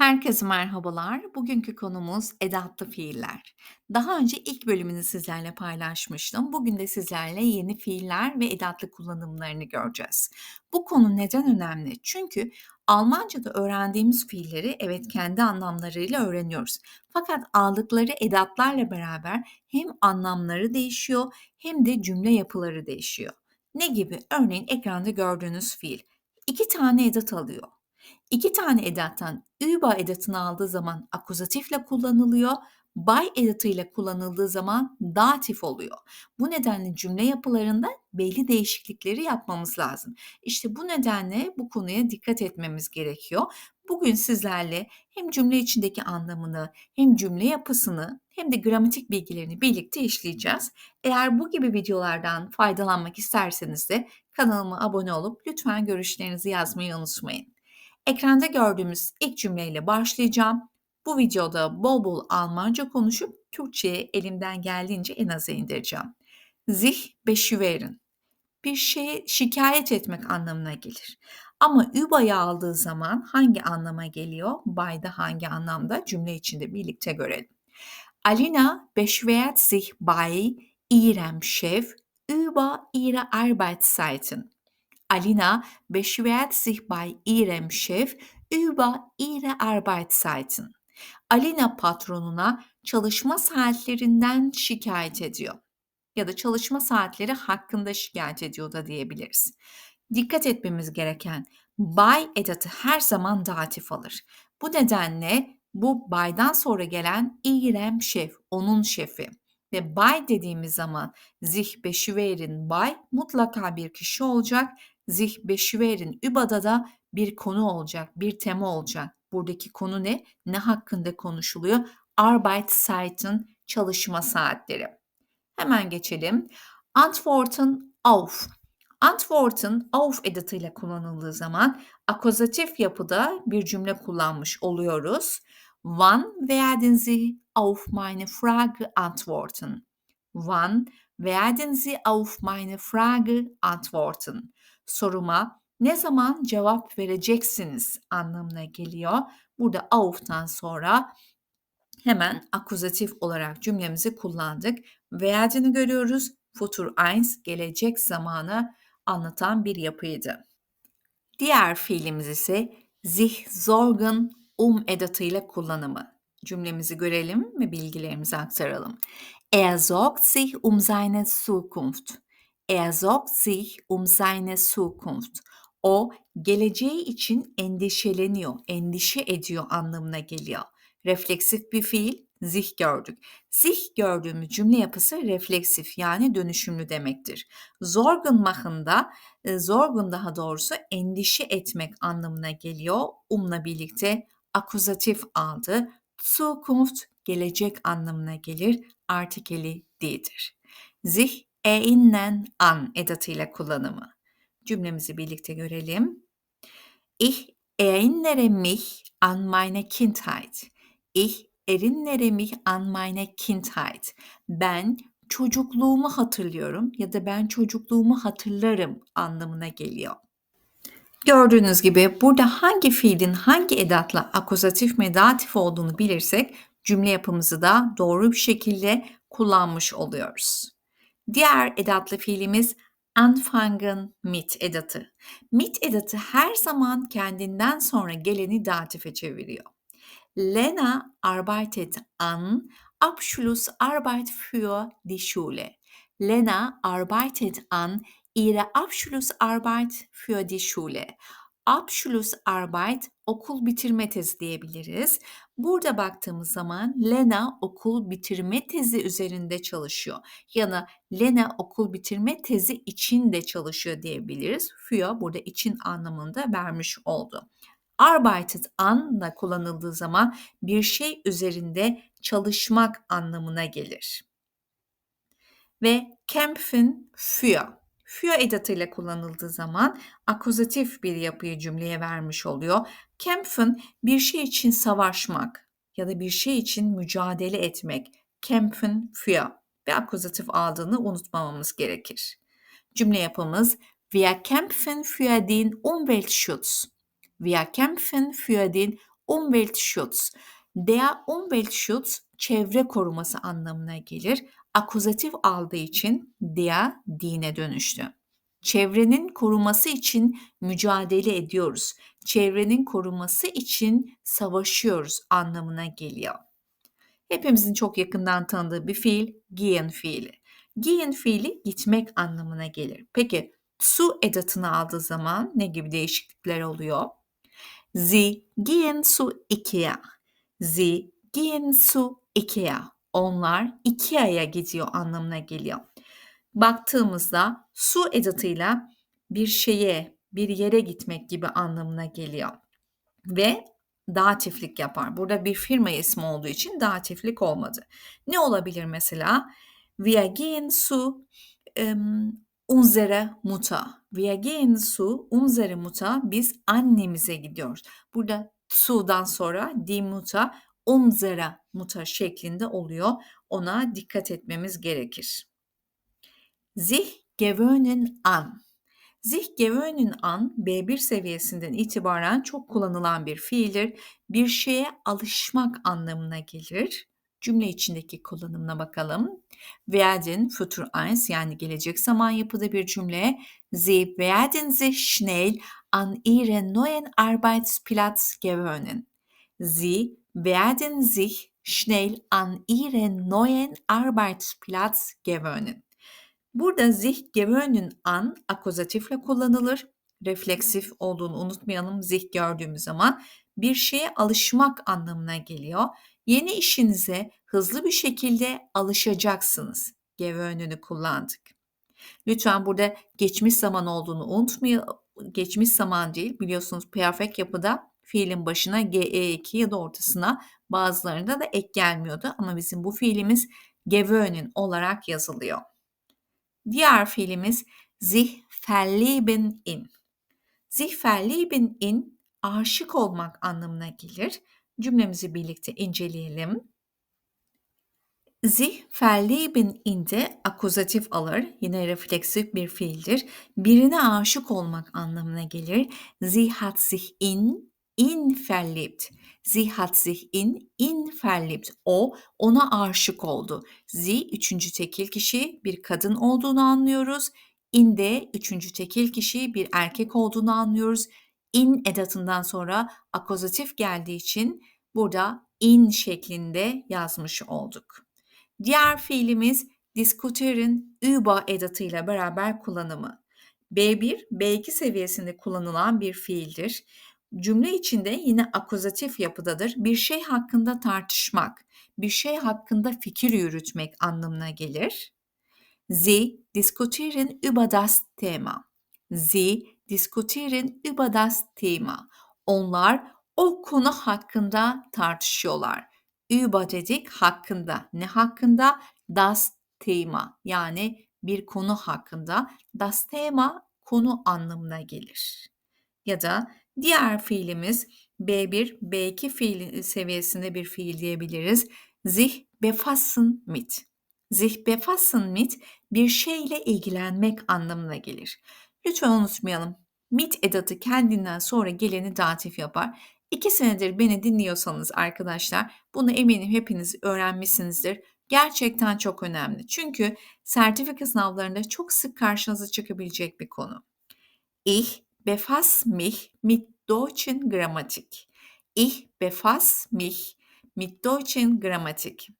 Herkese merhabalar. Bugünkü konumuz edatlı fiiller. Daha önce ilk bölümünü sizlerle paylaşmıştım. Bugün de sizlerle yeni fiiller ve edatlı kullanımlarını göreceğiz. Bu konu neden önemli? Çünkü Almanca'da öğrendiğimiz fiilleri evet kendi anlamlarıyla öğreniyoruz. Fakat aldıkları edatlarla beraber hem anlamları değişiyor hem de cümle yapıları değişiyor. Ne gibi? Örneğin ekranda gördüğünüz fiil. İki tane edat alıyor. İki tane edattan über edatını aldığı zaman akuzatifle kullanılıyor. By edatıyla kullanıldığı zaman datif oluyor. Bu nedenle cümle yapılarında belli değişiklikleri yapmamız lazım. İşte bu nedenle bu konuya dikkat etmemiz gerekiyor. Bugün sizlerle hem cümle içindeki anlamını, hem cümle yapısını, hem de gramatik bilgilerini birlikte işleyeceğiz. Eğer bu gibi videolardan faydalanmak isterseniz de kanalıma abone olup lütfen görüşlerinizi yazmayı unutmayın. Ekranda gördüğümüz ilk cümleyle başlayacağım. Bu videoda bol bol Almanca konuşup Türkçe'ye elimden geldiğince en aza indireceğim. Sich beschweren. Bir şeye şikayet etmek anlamına gelir. Ama über'ı aldığı zaman hangi anlama geliyor? By'da hangi anlamda? Cümle içinde birlikte görelim. Alina beschwert sich bei ihrem Chef über ihre Arbeitszeiten. Alina beschwert sich bei ihrem Chef über ihre Arbeitszeiten. Alina patronuna çalışma saatlerinden şikayet ediyor ya da çalışma saatleri hakkında şikayet ediyor da diyebiliriz. Dikkat etmemiz gereken by edatı her zaman datif alır. Bu nedenle bu by'dan sonra gelen İrem şef, onun şefi. Ve by dediğimiz zaman zih beşüverin by mutlaka bir kişi olacak Sich beschweren über'da da bir konu olacak, bir tema olacak. Buradaki konu ne? Ne hakkında konuşuluyor? Arbeitszeiten, çalışma saatleri. Hemen geçelim. Antworten auf. Antworten auf edatıyla kullanıldığı zaman akuzatif yapıda bir cümle kullanmış oluyoruz. Wann werden Sie auf meine Frage antworten? Wann werden Sie auf meine Frage antworten? Soruma ne zaman cevap vereceksiniz anlamına geliyor. Burada auf'tan sonra hemen akuzatif olarak cümlemizi kullandık. Verdiğini görüyoruz. Futur eins gelecek zamanı anlatan bir yapıydı. Diğer fiilimiz ise sich sorgen um edatıyla kullanımı. Cümlemizi görelim ve bilgilerimizi aktaralım. Er sorgt sich um seine Zukunft. Er sorgt sich um seine Zukunft. O geleceği için endişeleniyor, endişe ediyor anlamına geliyor. Refleksif bir fiil, zih gördük. Zih gördüğümüz cümle yapısı refleksif yani dönüşümlü demektir. Zorgun mahında, e, zorgun daha doğrusu endişe etmek anlamına geliyor. Umla birlikte akuzatif aldı. Zukunft gelecek anlamına gelir. Artikeli değildir. Zih erinnern an edatıyla kullanımı. Cümlemizi birlikte görelim. Ich erinnere mich an meine Kindheit. Ich erinnere mich an meine Kindheit. Ben çocukluğumu hatırlıyorum ya da ben çocukluğumu hatırlarım anlamına geliyor. Gördüğünüz gibi burada hangi fiilin hangi edatla akuzatif mi datif olduğunu bilirsek cümle yapımızı da doğru bir şekilde kullanmış oluyoruz. Diğer edatlı fiilimiz anfangen mit edatı. Mit edatı her zaman kendinden sonra geleni datife çeviriyor. Lena arbeitet an Abschlussarbeit für die Schule. Lena arbeitet an ihre Abschlussarbeit für die Schule. Abschlussarbeit okul bitirme tezi diyebiliriz. Burada baktığımız zaman Lena okul bitirme tezi üzerinde çalışıyor. Ya Lena okul bitirme tezi için de çalışıyor diyebiliriz. Für burada için anlamında vermiş oldu. Arbeitet anla kullanıldığı zaman bir şey üzerinde çalışmak anlamına gelir. Ve kämpfen für für edatıyla kullanıldığı zaman akuzatif bir yapıyı cümleye vermiş oluyor. Kämpfen bir şey için savaşmak ya da bir şey için mücadele etmek. Kämpfen für ve akuzatif aldığını unutmamamız gerekir. Cümle yapımız Wir kämpfen für den Umweltschutz. Wir kämpfen für den Umweltschutz. Der Umweltschutz çevre koruması anlamına gelir. Akuzatif aldığı için der dine dönüştü. Çevrenin koruması için mücadele ediyoruz. Çevrenin koruması için savaşıyoruz anlamına geliyor. Hepimizin çok yakından tanıdığı bir fiil gehen fiili. Gehen fiili gitmek anlamına gelir. Peki su edatını aldığı zaman ne gibi değişiklikler oluyor? Sie gehen zu Ikea. Sie zu Ikea. Onlar Ikea'ya gidiyor anlamına geliyor. Baktığımızda su edatıyla bir şeye, bir yere gitmek gibi anlamına geliyor. Ve datiflik yapar. Burada bir firma ismi olduğu için datiflik olmadı. Ne olabilir mesela? Wir gehen zu um, unsere Mutter. Wir gehen zu unsere Mutter. Biz annemize gidiyoruz. Burada su'dan sonra die Mutter unsere Mutter şeklinde oluyor. Ona dikkat etmemiz gerekir. Sich gewöhnen an. Sich gewöhnen an B1 seviyesinden itibaren çok kullanılan bir fiildir. Bir şeye alışmak anlamına gelir. Cümle içindeki kullanımına bakalım. Werden Futur 1 yani gelecek zaman yapıda bir cümle. Sie werden sich schnell an ihren neuen Arbeitsplatz gewöhnen. Sie werden sich schnell an ihren neuen Arbeitsplatz gewöhnen. Burada sich gewöhnen an akuzatifle kullanılır. Refleksif olduğunu unutmayalım. Zich gördüğümüz zaman bir şeye alışmak anlamına geliyor. Yeni işinize hızlı bir şekilde alışacaksınız. Gewöhnen'i kullandık. Lütfen burada geçmiş zaman olduğunu unutmayalım. Geçmiş zaman değil biliyorsunuz perfect yapıda fiilin başına ge2 ya da ortasına bazılarında da ek gelmiyordu. Ama bizim bu fiilimiz gewöhnen olarak yazılıyor. Diğer fiilimiz sich verlieben in. Sich verlieben in aşık olmak anlamına gelir. Cümlemizi birlikte inceleyelim. Sich verlieben in de akuzatif alır. Yine refleksif bir fiildir. Birine aşık olmak anlamına gelir. Sie hat sich in in verliebt. Sie hat sich in in verliebt. O ona aşık oldu. Sie üçüncü tekil kişi bir kadın olduğunu anlıyoruz. In de üçüncü tekil kişi bir erkek olduğunu anlıyoruz. In edatından sonra akuzatif geldiği için burada in şeklinde yazmış olduk. Diğer fiilimiz diskuterin über edatıyla beraber kullanımı. B1, B2 seviyesinde kullanılan bir fiildir. Cümle içinde yine akuzatif yapıdadır. Bir şey hakkında tartışmak, bir şey hakkında fikir yürütmek anlamına gelir. Sie diskutieren über das Thema. Sie diskutieren über das Thema. Onlar o konu hakkında tartışıyorlar. Über dedik hakkında. Ne hakkında? Das Thema yani bir konu hakkında. Das Thema konu anlamına gelir. Ya da diğer fiilimiz B1, B2 fiil seviyesinde bir fiil diyebiliriz. Sich befassen mit. Sich befassen mit bir şeyle ilgilenmek anlamına gelir. Lütfen unutmayalım. Mit edatı kendinden sonra geleni datif yapar. İki senedir beni dinliyorsanız arkadaşlar bunu eminim hepiniz öğrenmişsinizdir. Gerçekten çok önemli. Çünkü sertifika sınavlarında çok sık karşınıza çıkabilecek bir konu. Ich befasse mich mit deutschen Grammatik. Ich befasse mich mit deutschen Grammatik.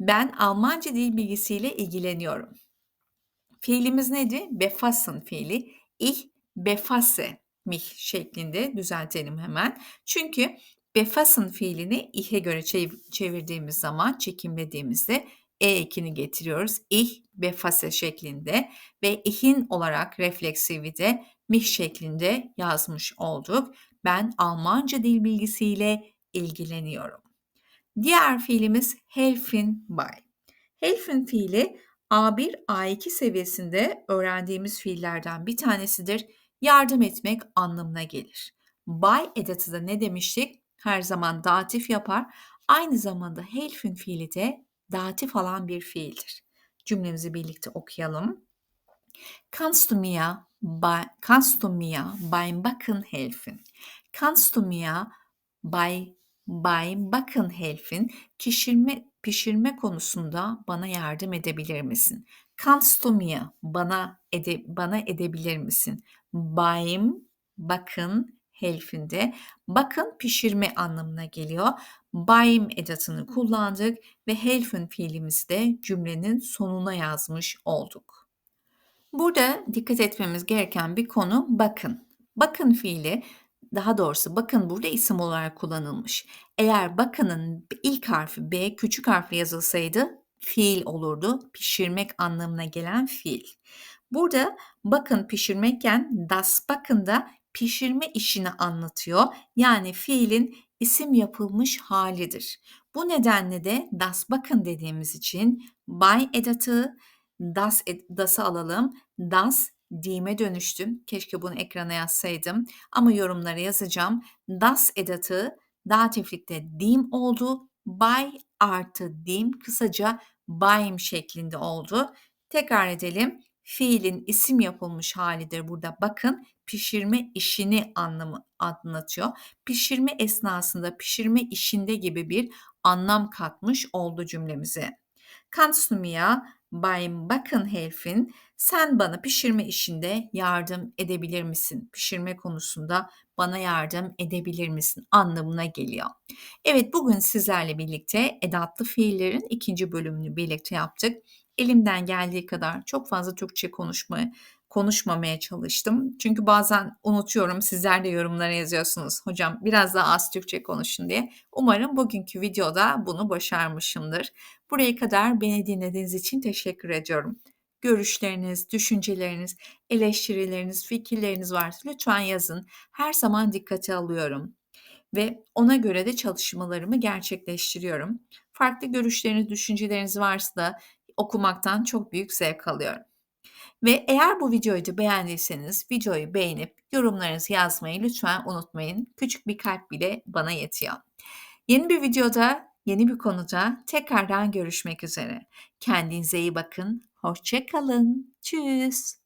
Ben Almanca dil bilgisiyle ilgileniyorum. Fiilimiz neydi? Befassen fiili. Ich befasse mich şeklinde düzeltelim hemen. Çünkü befassen fiilini ih'e göre çevirdiğimiz zaman, çekimlediğimizde e ekini getiriyoruz. Ich befasse şeklinde ve ihin olarak refleksivi de mich şeklinde yazmış olduk. Ben Almanca dil bilgisiyle ilgileniyorum. Diğer fiilimiz helfen by. Helfen fiili A1, A2 seviyesinde öğrendiğimiz fiillerden bir tanesidir. Yardım etmek anlamına gelir. By edatı da ne demiştik? Her zaman datif yapar. Aynı zamanda helfen fiili de datif alan bir fiildir. Cümlemizi birlikte okuyalım. Kannst du mir, bei, kannst du mir beim Backen helfen? Kannst du mir Bay Beim Backenhelfen pişirme pişirme konusunda bana yardım edebilir misin? Kannst du mir bana ede bana edebilir misin? Beim Backenhelfen'de Backen pişirme anlamına geliyor. Beim edatını kullandık ve helfen fiilimizi de cümlenin sonuna yazmış olduk. Burada dikkat etmemiz gereken bir konu bakın. Bakın fiili daha doğrusu bakın burada isim olarak kullanılmış. Eğer bakının ilk harfi B küçük harfle yazılsaydı fiil olurdu. Pişirmek anlamına gelen fiil. Burada bakın pişirmekken das bakın da pişirme işini anlatıyor. Yani fiilin isim yapılmış halidir. Bu nedenle de das bakın dediğimiz için by edatı das, das'ı alalım. Das dime dönüştüm. Keşke bunu ekrana yazsaydım. Ama yorumlara yazacağım. Das edatı datiflikte dim oldu. By artı dim kısaca by'm şeklinde oldu. Tekrar edelim. Fiilin isim yapılmış halidir burada. Bakın pişirme işini anlamı anlatıyor. Pişirme esnasında pişirme işinde gibi bir anlam katmış oldu cümlemize. Kannst du mir beim Backen helfen? Sen bana pişirme işinde yardım edebilir misin? Pişirme konusunda bana yardım edebilir misin? anlamına geliyor. Evet bugün sizlerle birlikte edatlı fiillerin ikinci bölümünü birlikte yaptık. Elimden geldiği kadar çok fazla Türkçe konuşma, konuşmamaya çalıştım. Çünkü bazen unutuyorum. Sizler de yorumlara yazıyorsunuz. Hocam biraz daha az Türkçe konuşun diye. Umarım bugünkü videoda bunu başarmışımdır. Buraya kadar beni dinlediğiniz için teşekkür ediyorum. Görüşleriniz, düşünceleriniz, eleştirileriniz, fikirleriniz varsa lütfen yazın. Her zaman dikkate alıyorum ve ona göre de çalışmalarımı gerçekleştiriyorum. Farklı görüşleriniz, düşünceleriniz varsa da okumaktan çok büyük zevk alıyorum. Ve eğer bu videoyu da beğendiyseniz videoyu beğenip yorumlarınızı yazmayı lütfen unutmayın. Küçük bir kalp bile bana yetiyor. Yeni bir videoda, yeni bir konuda tekrardan görüşmek üzere. Kendinize iyi bakın. Hoşçakalın. Tschüss.